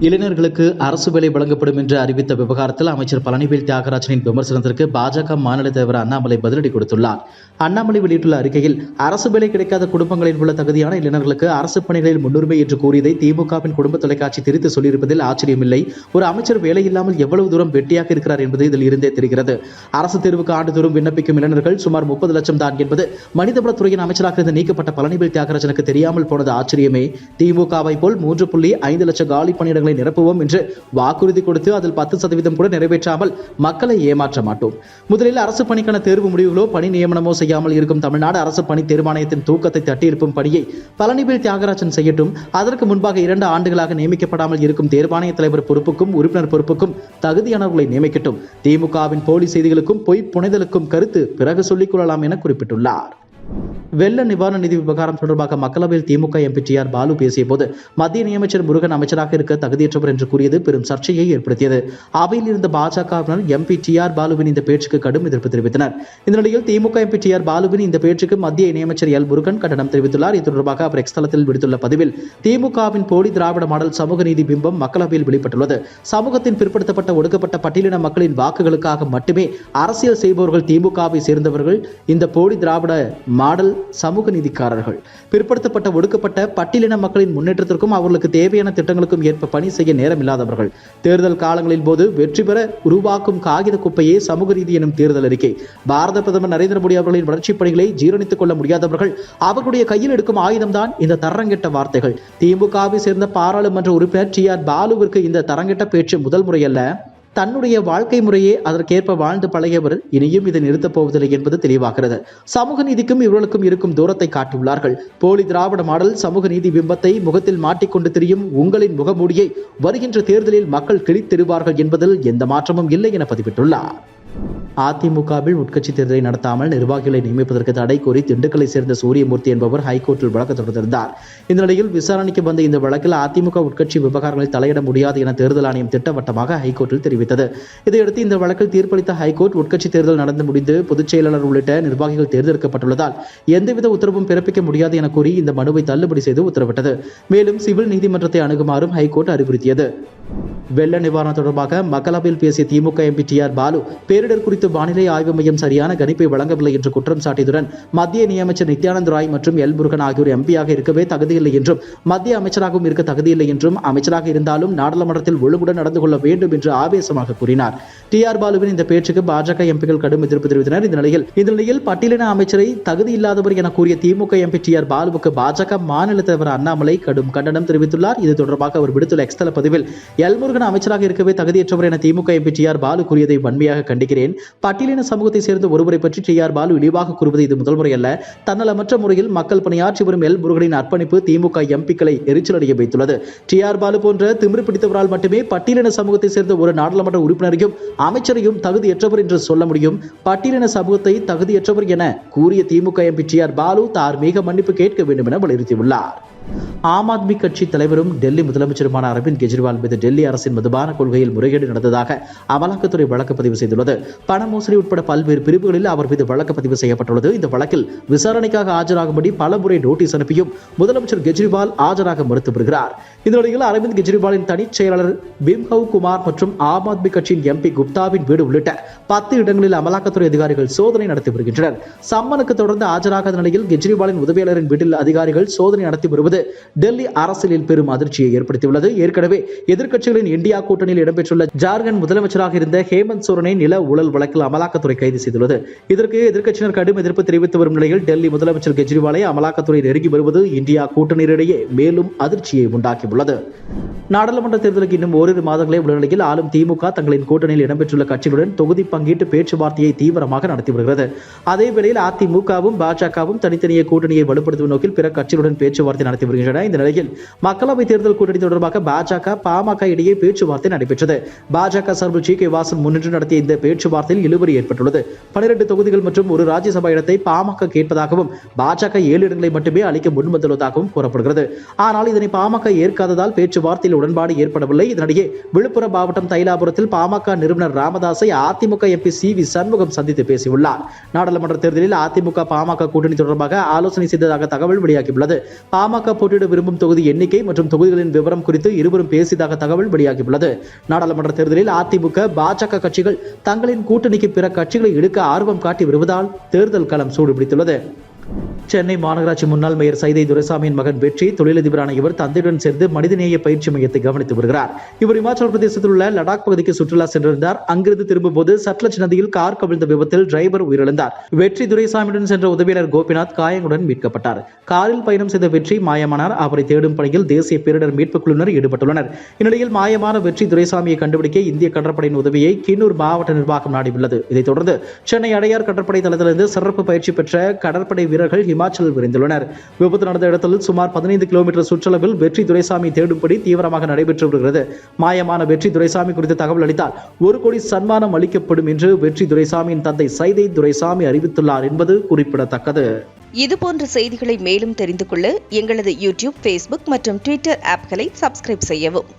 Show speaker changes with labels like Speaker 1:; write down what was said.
Speaker 1: இளைஞர்களுக்கு அரசு வேலை வழங்கப்படும் என்று அறிவித்த விவகாரத்தில் அமைச்சர் பழனிவேல் தியாகராஜனின் விமர்சனத்திற்கு பாஜக மாநில தலைவர் அண்ணாமலை பதிலடி கொடுத்துள்ளார். அண்ணாமலை வெளியிட்டுள்ள அறிக்கையில் அரசு வேலை கிடைக்காத குடும்பங்களில் உள்ள தகுதியான இளைஞர்களுக்கு அரசு பணிகளில் முன்னுரிமை என்று கூறியதை திமுகவின் குடும்ப தொலைக்காட்சி திரித்து சொல்லியிருப்பதில் ஆச்சரியமில்லை. ஒரு அமைச்சர் வேலை இல்லாமல் எவ்வளவு தூரம் வெட்டியாக இருக்கிறார் என்பது இதில் இருந்தே தெரிகிறது. அரசு தேர்வுக்கு ஆண்டுதோறும் விண்ணப்பிக்கும் இளைஞர்கள் சுமார் முப்பது லட்சம் தான் என்பது மனிதவளத்துறையின் அமைச்சராக இருந்து நீக்கப்பட்ட பழனிவேல் தியாகராஜனுக்கு தெரியாமல் போனது ஆச்சரியமே. திமுகவை போல் மூன்று புள்ளி ஐந்து லட்சம் காலி பணியிடங்களை நிரப்புவோம் என்று வாக்குறுதி கொடுத்து அதில் பத்து சதவீதம் கூட நிறைவேற்றாமல் மக்களை ஏமாற்ற மாட்டோம். முதலில் அரசு பணிக்கான தேர்வு முடிவுகளோ பணி நியமனமோ செய்யாமல் இருக்கும் தமிழ்நாடு அரசு பணி தேர்வாணையத்தின் தூக்கத்தை தட்டியிருப்பும் பணியை பழனிவேல் தியாகராஜன் செய்யட்டும். அதற்கு முன்பாக இரண்டு ஆண்டுகளாக நியமிக்கப்படாமல் இருக்கும் தேர்வாணைய தலைவர் பொறுப்புக்கும் உறுப்பினர் பொறுப்புக்கும் தகுதியானவர்களை நியமிக்கட்டும். திமுகவின் போலி செய்திகளுக்கும் பொய் புனைதலுக்கும் கருத்து பிறகு சொல்லிக் கொள்ளலாம் என குறிப்பிட்டுள்ளார். வெள்ள நிவாரண நிதி விவகாரம் தொடர்பாக மக்களவையில் DMK MP T R Baalu பேசிய போது மத்திய நியமைச்சர் முருகன் அமைச்சராக இருக்க தகுதியற்றவர் என்று கூறியது பெரும் சர்ச்சையை ஏற்படுத்தியது. அவையில் இருந்த பாஜகவினர் எம்பி டி ஆர் பாலுவின் இந்த பேச்சுக்கு கடும் எதிர்ப்பு தெரிவித்தனர். இந்த நிலையில் திமுக எம்பி டி ஆர் பாலுவின் இந்த பேச்சுக்கு மத்திய இணையமைச்சர் எல் முருகன் கண்டனம் தெரிவித்துள்ளார். இது தொடர்பாக அவர் எக்ஸ்தலத்தில் விடுத்துள்ள பதிவில் திமுகவின் போலி திராவிட மாடல் சமூக நீதி பிம்பம் மக்களவையில் வெளிப்பட்டுள்ளது. சமூகத்தின் பிற்படுத்தப்பட்ட ஒடுக்கப்பட்ட பட்டியலின மக்களின் வாக்குகளுக்காக மட்டுமே அரசியல் செய்பவர்கள் திமுகவை சேர்ந்தவர்கள். இந்த போலி திராவிட மாடல் சமூக நீதிக்காரர்கள். பிற்படுத்தப்பட்ட ஒடுக்கப்பட்ட பட்டியலின மக்களின் முன்னேற்றத்திற்கும் அவர்களுக்கு தேவையான திட்டங்களுக்கும் ஏற்ப பணி செய்ய நேரமில்லாதவர்கள். தேர்தல் காலங்களின் போது வெற்றி பெற உருவாக்கும் காகித குப்பையே சமூக ரீதி எனும் தேர்தல் அறிக்கை. பாரத பிரதமர் நரேந்திர மோடி அவர்களின் வளர்ச்சிப் பணிகளை ஜீரணித்துக் கொள்ள முடியாதவர்கள் அவர்களுடைய கையில் எடுக்கும் ஆயுதம்தான் இந்த தரங்கெட்ட வார்த்தைகள். திமுகவை சேர்ந்த பாராளுமன்ற உறுப்பினர் டி ஆர் பாலுவிற்கு இந்த தரங்கெட்ட பேச்சு முதல் முறையல்ல. தன்னுடைய வாழ்க்கை முறையே அதற்கேற்ப வாழ்ந்து பழகியவர் இனியும் இதை நிறுத்தப் போவதில்லை என்பது தெளிவாகிறது. சமூக நீதிக்கும் இவர்களுக்கும் இருக்கும் தூரத்தை காட்டியுள்ளார்கள். போலி திராவிட மாடல் சமூக நீதி பிம்பத்தை முகத்தில் மாட்டிக்கொண்டு திரியும் உங்களின் முகமூடியை வருகின்ற தேர்தலில் மக்கள் கிழித்தெறிவார்கள் என்பதில் எந்த மாற்றமும் இல்லை என பதிவிட்டுள்ளார். அதிமுகவில் உட்கட்சி தேர்தலை நடத்தாமல் நிர்வாகிகளை நியமிப்பதற்கு தடை கோரி திண்டுக்கலை சேர்ந்த சூரியமூர்த்தி என்பவர் ஹைகோர்ட்டில் வழக்கு தொடர்ந்திருந்தார். இந்த நிலையில் விசாரணைக்கு வந்த இந்த வழக்கில் அதிமுக உட்கட்சி விவகாரங்களில் தலையிட முடியாது என தேர்தல் ஆணையம் திட்டவட்டமாக ஹைகோர்ட்டில் தெரிவித்தது. இதையடுத்து இந்த வழக்கில் தீர்ப்பளித்த ஹைகோர்ட் உட்கட்சி தேர்தல் நடந்து முடிந்து பொதுச் செயலாளர் உள்ளிட்ட நிர்வாகிகள் தேர்ந்தெடுக்கப்பட்டுள்ளதால் எந்தவித உத்தரவும் பிறப்பிக்க முடியாது என கூறி இந்த மனுவை தள்ளுபடி செய்து உத்தரவிட்டது. மேலும் சிவில் நீதிமன்றத்தை அணுகுமாறும் ஹைகோர்ட் அறிவுறுத்தியது. வெள்ள நிவாரணம் தொடர்பாக மக்களவையில் பேசிய DMK MP T R Baalu பேரிடர் குறித்து வானிலை ஆய்வு மையம் சரியான கணிப்பை வழங்கவில்லை என்று குற்றம் சாட்டியதுடன் மத்திய நியமைச்சர் நித்யானந்த் ராய் மற்றும் எல். முருகன் ஆகியோர் எம்பியாக இருக்கவே தகுதியில்லை என்றும் மத்திய அமைச்சராகவும் இருக்க தகுதியில்லை என்றும் அமைச்சராக இருந்தாலும் நாடாளுமன்றத்தில் ஒழுங்குடன் நடந்து கொள்ள வேண்டும் என்று ஆவேசமாக கூறினார். டி. ஆர். பாலுவின் இந்த பேச்சுக்கு பாஜக எம்பிகள் கடும் எதிர்ப்பு தெரிவித்தனர். இந்த நிலையில் இந்த நிலையில் பட்டியலின அமைச்சரை தகுதி இல்லாதவர் என கூறிய திமுக எம்பி டி. ஆர். பாலுவுக்கு பாஜக மாநில தலைவர் அண்ணாமலை கடும் கண்டனம் தெரிவித்துள்ளார். இது தொடர்பாக அவர் விடுத்துள்ள எக்ஸ்தல பதிவில் எல். முருகன் அமைச்சராக இருக்கவே தகுதியற்றவர் என DMK MP T. R. Baalu கூறியதை வன்மையாக கண்டிக்கிறேன் பட்டியலின சமூகத்தை சேர்ந்த ஒருவரை பற்றி டி ஆர். பாலு இழிவாக கூறுவது இது முதல் முறையல்ல. தன்னலமற்ற முறையில் மக்கள் பணியாற்றி வரும் எல். முருகனின் அர்ப்பணிப்பு திமுக எம்பிக்களை எரிச்சலடைய வைத்துள்ளது. D R. பாலு போன்ற திமிரு பிடித்தவரால் மட்டுமே பட்டியலின சமூகத்தை சேர்ந்த ஒரு நாடாளுமன்ற உறுப்பினரையும் அமைச்சரையும் தகுதியற்றவர் என்று சொல்ல முடியும். பட்டியலின சமூகத்தை தகுதியற்றவர் என கூறிய DMK MP T R. Baalu தார்மீக மன்னிப்பு கேட்க வேண்டும் என வலியுறுத்தியுள்ளார். ஆம் ஆத்மி கட்சி தலைவரும் டெல்லி முதலமைச்சருமான அரவிந்த் கெஜ்ரிவால் மீது டெல்லி அரசின் மதுபான கொள்கையில் முறைகேடு நடந்ததாக அமலாக்கத்துறை வழக்கு பதிவு செய்துள்ளது. பண மோசடி உட்பட பல்வேறு பிரிவுகளில் அவர் மீது வழக்கு பதிவு செய்யப்பட்டுள்ளது. இந்த வழக்கில் விசாரணைக்காக ஆஜராகும்படி பல முறை நோட்டீஸ் அனுப்பியும் முதலமைச்சர் கெஜ்ரிவால் ஆஜராக மறுத்து வருகிறார் இந்த நிலையில் அரவிந்த் கெஜ்ரிவாலின் தனிச் செயலாளர் பிம்ஹவ் குமார் மற்றும் ஆம் ஆத்மி கட்சியின் எம்பி குப்தாவின் வீடு உள்ளிட்ட பத்து இடங்களில் அமலாக்கத்துறை அதிகாரிகள் சோதனை நடத்தி வருகின்றனர். சம்மனுக்கு தொடர்ந்து ஆஜராகாத நிலையில் கெஜ்ரிவாலின் உதவியாளரின் வீட்டில் அதிகாரிகள் சோதனை நடத்தி வருவது என்பது டெல்லி அரசியலில் பெரும் அதிர்ச்சியை ஏற்படுத்தியுள்ளது. ஏற்கனவே எதிர்க்கட்சிகளின் இந்தியா கூட்டணியில் இடம்பெற்றுள்ள ஜார்க்கண்ட் முதலமைச்சராக இருந்த ஹேமந்த் சோரனை நில ஊழல் வழக்கில் அமலாக்கத்துறை கைது செய்துள்ளது. இதற்கு எதிர்க்கட்சியினர் கடும் எதிர்ப்பு தெரிவித்து வரும் நிலையில் டெல்லி முதலமைச்சர் கெஜ்ரிவாலை அமலாக்கத்துறை நெருங்கி வருவது இந்தியா கூட்டணியிடையே மேலும் அதிர்ச்சியை உண்டாக்கியுள்ளது. நாடாளுமன்ற தேர்தலுக்கு இன்னும் ஓரிரு மாதங்களே உள்ள நிலையில் ஆளும் திமுக தங்களின் கூட்டணியில் இடம்பெற்றுள்ள கட்சிகளுடன் தொகுதி பங்கீட்டு பேச்சுவார்த்தையை தீவிரமாக நடத்தி வருகிறது. அதேவேளையில் அதிமுகவும் பாஜகவும் தனித்தனியே கூட்டணியை வலுப்படுத்தும் நோக்கில் பிற கட்சிகளுடன் பேச்சுவார்த்தை நடத்தி வருகின்றன. இந்த நிலையில் மக்களவை தேர்தல் கூட்டணி தொடர்பாக பாஜக பாமக இடையே பேச்சுவார்த்தை நடைபெற்றது. பாஜக சார்பில் ஜி கே. வாசன் முன்னின்று நடத்திய இந்த பேச்சுவார்த்தையில் இழுபறி ஏற்பட்டுள்ளது. பனிரெண்டு தொகுதிகள் மற்றும் ஒரு ராஜ்யசபா இடத்தை பாமக கேட்பதாகவும் பாஜக ஏழு இடங்களை மட்டுமே அளிக்க முன்வந்துள்ளதாகவும் கூறப்படுகிறது. ஆனால் இதனை பாமக ஏற்காததால் பேச்சுவார்த்தையில் உடன்பாடு ஏற்படவில்லை. இதனிடையே விழுப்புரம் மாவட்டம் தைலாபுரத்தில் பாமக நிறுவனர் ராமதாஸை AIADMK MP C. V. Shanmugam சந்தித்து பேசியுள்ளார். நாடாளுமன்ற தேர்தலில் அதிமுக பாமக கூட்டணி தொடர்பாக ஆலோசனை செய்ததாக தகவல் வெளியாகியுள்ளது. பாமக பாமக போட்டியிட விரும்பும் தொகுதி எண்ணிக்கை மற்றும் தொகுதிகளின் விவரம் குறித்து இருவரும் பேசியதாக தகவல் வெளியாகியுள்ளது. நாடாளுமன்ற தேர்தலில் அதிமுக பாஜக கட்சிகள் தங்களின் கூட்டணிக்கு பிற கட்சிகளை எடுக்க ஆர்வம் காட்டி வருவதால் தேர்தல் களம் சூடுபிடித்துள்ளது. சென்னை மாநகராட்சி முன்னாள் மேயர் சைதை துரைசாமியின் மகன் வெற்றி தொழிலதிபரான இவர் தந்தையுடன் சேர்ந்து மனிதநேய பயிற்சி மையத்தை கவனித்து வருகிறார். இவர் இமாச்சல பிரதேசத்தில் உள்ள லடாக் பகுதிக்கு சுற்றுலா சென்றிருந்தார். அங்கிருந்து திரும்பும்போது சட்லஜ் நதியில் கார் கவிழ்ந்த விபத்தில் டிரைவர் உயிரிழந்தார். வெற்றி துரைசாமியுடன் சென்ற உதவியாளர் கோபிநாத் காயங்களுடன் மீட்கப்பட்டார். காரில் பயணம் செய்த வெற்றி மாயமானார். அவரை தேடும் பணியில் தேசிய பேரிடர் மீட்புக் குழுவினர் ஈடுபட்டுள்ளனர். இந்நிலையில் மாயமான வெற்றி துரைசாமியை கண்டுபிடிக்க இந்திய கடற்படையின் உதவியை கின்னூர் மாவட்ட நிர்வாகம் நாடியுள்ளது. இதைத் தொடர்ந்து சென்னை அடையார் கடற்படை தளத்திலிருந்து சிறப்பு பயிற்சி பெற்ற கடற்படை வீரர்கள் ஹிமாச்சலில் விரைந்துள்ளனர். விபத்து நடந்த இடத்தில் சுமார் பதினைந்து கிலோமீட்டர் சுற்றளவில் வெற்றி துரைசாமி தேடும்படி தீவிரமாக நடைபெற்று வருகிறது. மாயமான வெற்றி துரைசாமி குறித்து தகவல் அளித்தால் ஒரு கோடி சன்மானம் அளிக்கப்படும் என்று வெற்றி துரைசாமியின் தந்தை சைதை துரைசாமி அறிவித்துள்ளார் என்பது குறிப்பிடத்தக்கது.
Speaker 2: இதுபோன்ற செய்திகளை மேலும் தெரிந்து கொள்ள எங்களது யூடியூப் ஃபேஸ்புக் மற்றும் ட்விட்டர் ஆப்களை சப்ஸ்கிரைப் செய்யவும்.